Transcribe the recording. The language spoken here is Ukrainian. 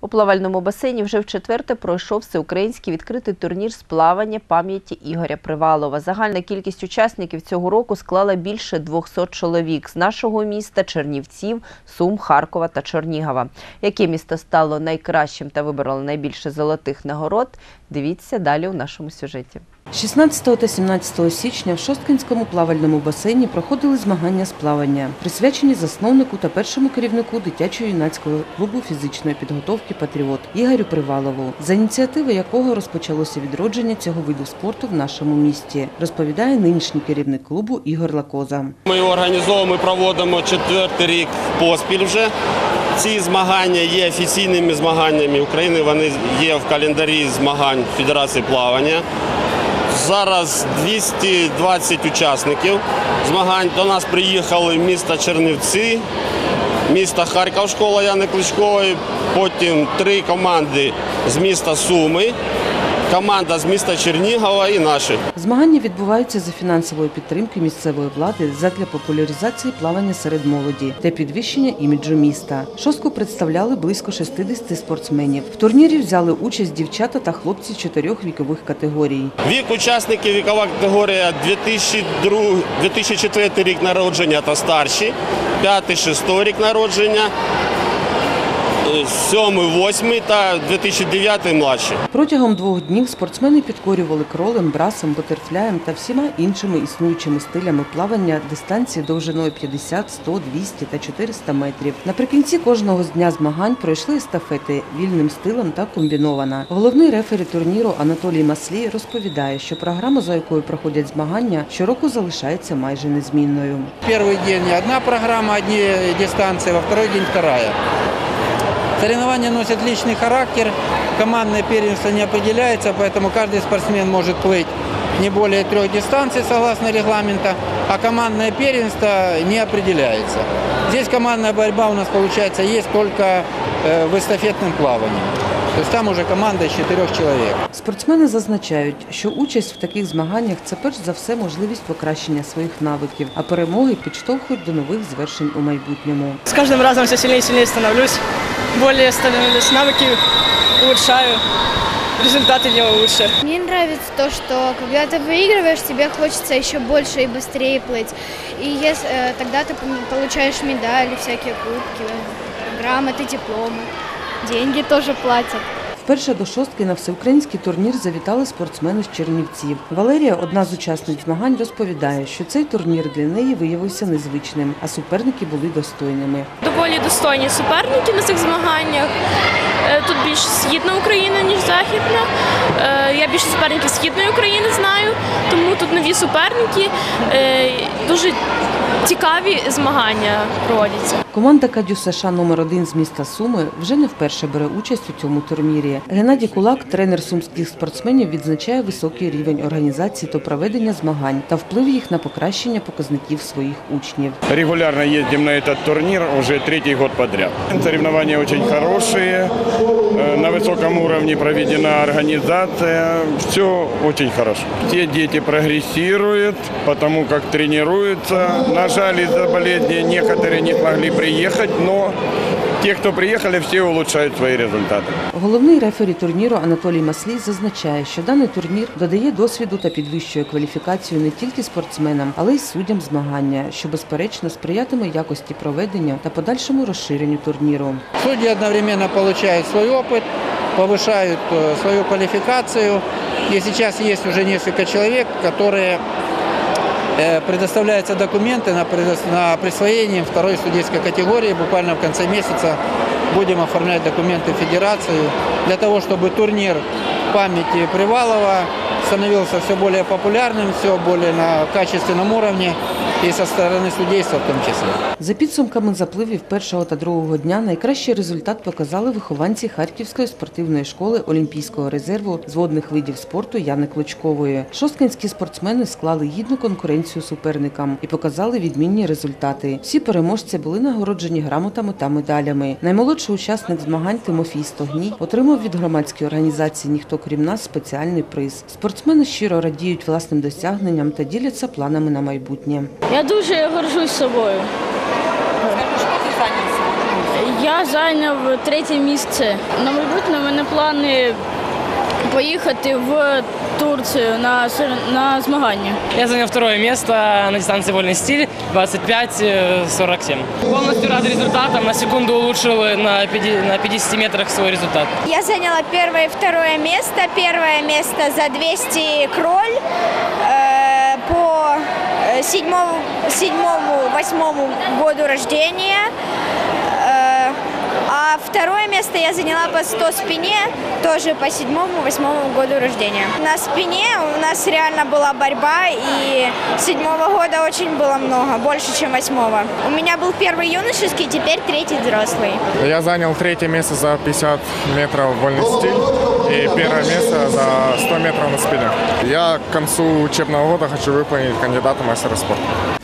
У плавальному басейні вже в четверте пройшов всеукраїнський відкритий турнір з плавання пам'яті Ігоря Привалова. Загальна кількість учасників цього року склала більше 200 чоловік з нашого міста, Чернівців, Сум, Харкова та Чернігова. Яке місто стало найкращим та вибрало найбільше золотих нагород? Дивіться далі у нашому сюжеті. 16 та 17 січня в Шосткинському плавальному басейні проходили змагання з плавання, присвячені засновнику та першому керівнику дитячо-юнацького клубу фізичної підготовки Патріот Ігорю Привалову, за ініціативи якого розпочалося відродження цього виду спорту в нашому місті, розповідає нинішній керівник клубу Ігор Лакоза. Ми його організовуємо, проводимо четвертий рік поспіль вже. Ці змагання є офіційними змаганнями України. Вони є в календарі змагань Федерації плавання. Зараз 220 учасників змагань. До нас приїхали міста Чернівці, міста Харків, школа Яни Кличкової, потім три команди з міста Суми, команда з міста Чернігова і наші. Змагання відбуваються за фінансової підтримки місцевої влади задля популяризації плавання серед молоді та підвищення іміджу міста. Шостку представляли близько 60 спортсменів. В турнірі взяли участь дівчата та хлопці чотирьох вікових категорій. Вік учасників вікова категорія 2002, 2004 рік народження та старші, 5-6 рік народження, 7-8 та 2009 младші. Протягом двох днів спортсмени підкорювали кролем, брасом, бутерфляєм та всіма іншими існуючими стилями плавання дистанції довжиною 50, 100, 200 та 400 метрів. Наприкінці кожного з дня змагань пройшли естафети вільним стилем та комбінована. Головний рефері турніру Анатолій Маслій розповідає, що програма, за якою проходять змагання, щороку залишається майже незмінною. Первый день одна программа, одни дистанции, во второй день вторая. Соревнования носят личный характер, командное первенство не определяется, поэтому каждый спортсмен может плыть не более трех дистанций согласно регламента, а командное первенство не определяется. Здесь командная борьба у нас получается есть только э, в эстафетном плавании. То есть там уже команда из четырех человек. Спортсмени зазначають, що участь в таких змаганнях це перш за все можливість покращення своїх навиків, а перемоги підштовхують до нових звершень у майбутньому. С каждым разом все сильнее и сильнее становлюсь. Более становлюсь навыки улучшаю. Результаты делаю лучше. Мне нравится то, что когда ты выигрываешь, тебе хочется еще больше и быстрее плыть. И ес- э, тогда ты получаешь медали, всякие кубки, грамоты, дипломы. Деньги тоже платят. Вперше до шостки на всеукраїнський турнір завітали спортсмени з Чернівців. Валерія, одна з учасниць змагань, розповідає, що цей турнір для неї виявився незвичним, а суперники були достойними. доволі достойні суперники на цих змаганнях. Е, Тут більш східна Україна, ніж західна. Е, Я більше суперників східної України знаю, тому тут нові суперники. Е, Дуже цікаві змагання проводяться. Команда Кадю США номер 1 з міста Суми вже не вперше бере участь у цьому турнірі. Геннадій Кулак, тренер сумських спортсменів, відзначає високий рівень організації та проведення змагань та вплив їх на покращення показників своїх учнів. Регулярно ездим на этот турнир уже третий год подряд. Соревнования очень хорошие, э, на высоком уровне проведена организация, все очень хорошо. Все дети прогрессируют, потому как тренируются. На жаль, из-за болезни некоторые не смогли приехать, но те, кто приехали, все улучшают свои результаты. Головний рефері турніру Анатолій Маслій зазначає, що даний турнір додає досвіду та підвищує кваліфікацію не тільки спортсменам, але й суддям змагання, що безперечно сприятиме якості проведення та подальшому розширенню турніру. Судьи одновременно получают свой опыт, повышают э, свою квалификацию. И сейчас есть уже несколько человек, которые э, предоставляются документы на, предос- на присвоение второй судейской категории. Буквально в конце месяца будем оформлять документы в федерацию для того, чтобы турнир памяти Привалова становился все более популярным, все более на качественном уровне и со стороны судейства в том числе. За підсумками запливів першого та другого дня найкращий результат показали вихованці Харківської спортивної школи Олімпійського резерву з водних видів спорту Яни Клочкової. Шосткинські спортсмени склали гідну конкуренцію суперникам і показали відмінні результати. Всі переможці були нагороджені грамотами та медалями. Наймолодший учасник змагань Тимофій Стогній отримав від громадської організації Ніхто крім нас спеціальний приз. Спортсмени щиро радіють власним досягненням та діляться планами на майбутнє. Я дуже горжусь собою. Я зайняв третє місце. На майбутнє в мене плани поїхати в Турцію на, сор- на змагання. Я занял второе место на дистанции вольный стиль 25-47. Полностью рад результатам. На секунду улучшил на 50, на 50 метрах свой результат. Я заняла первое и второе место. Первое место за 200 кроль э, по э, седьмому, восьмому году рождения. Э, а второе место я заняла по 100 спине, тоже по седьмому, восьмому году рождения. На спине у нас реально была борьба, и седьмого года очень было много, больше, чем восьмого. У меня был первый юношеский, теперь третий взрослый. Я занял третье место за 50 метров вольный стиль и первое место за 100 метров на спине. Я к концу учебного года хочу выполнить кандидата мастера спорта.